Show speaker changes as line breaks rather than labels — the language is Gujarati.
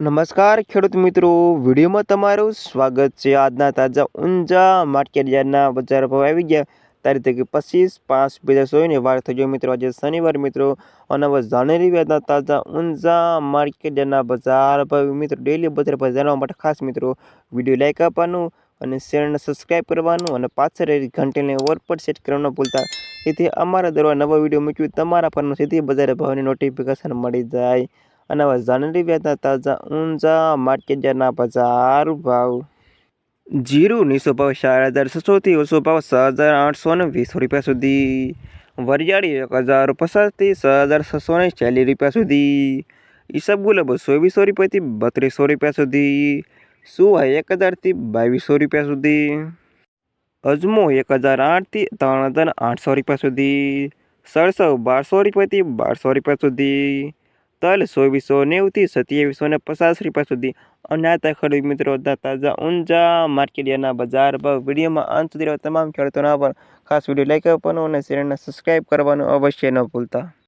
નમસ્કાર, ખેડૂત મિત્રો. વિડીયોમાં તમારું સ્વાગત છે. આજના તાજા ઊંઝા માર્કેટ યાર્ડના બજાર ભાવ આવી ગયા. તારીખ પચીસ પાંચ બે હજાર ચોવીસની વાર થઈ ગયો મિત્રો. આજે શનિવાર મિત્રો. અને હવે જાણેલી વ્યાજના તાજા ઊંઝા માર્કેટ યાર્ડના બજાર ભાવ મિત્રો. ડેલી બજાર ભાવ જાણવા માટે ખાસ મિત્રો, વીડિયો લાઈક આપવાનું અને શેરને સબસ્ક્રાઈબ કરવાનું અને પાછળ ઘંટીને ઓર પર સેટ કરવાનું ભૂલતા. જેથી અમારા દરવા નવો વીડિયો મૂક્યું તમારા ફોનમાં સીધી બજાર ભાવની નોટિફિકેશન મળી જાય. અને વ્યાજના તાજા ઊંઝા માર્કેટ યાર્ડના બજાર ભાવ. જીરું નીસો ભાવ ચાર હજાર છસોથી ઓછો ભાવ છ હજાર આઠસો ને વીસ રૂપિયા સુધી. વરિયાળી એક હજાર પચાસથી છ હજાર છસો ને ચાલીસ રૂપિયા સુધી. ઈસબગુલ બસો વીસો રૂપિયાથી બત્રીસો રૂપિયા સુધી. સુવા એક હજારથી બાવીસો રૂપિયા સુધી. અજમો એક હજાર આઠથી ત્રણ હજાર આઠસો રૂપિયા સુધી. સરસવ બારસો રૂપિયાથી બારસો રૂપિયા સુધી. તલ ચોવીસો નેવુંથી સત્યાવીસો ને પચાસ રૂપિયા સુધી. અનાતા ખરીદ મિત્રો તાજા ઊંઝા માર્કેટિયાના બજાર ભાવ વિડીયોમાં અંત સુધી તમામ ખેડૂતોના પર ખાસ વીડિયો લાઈક આપવાનો અને ચેનલને સબસ્ક્રાઈબ કરવાનું અવશ્ય ન ભૂલતા.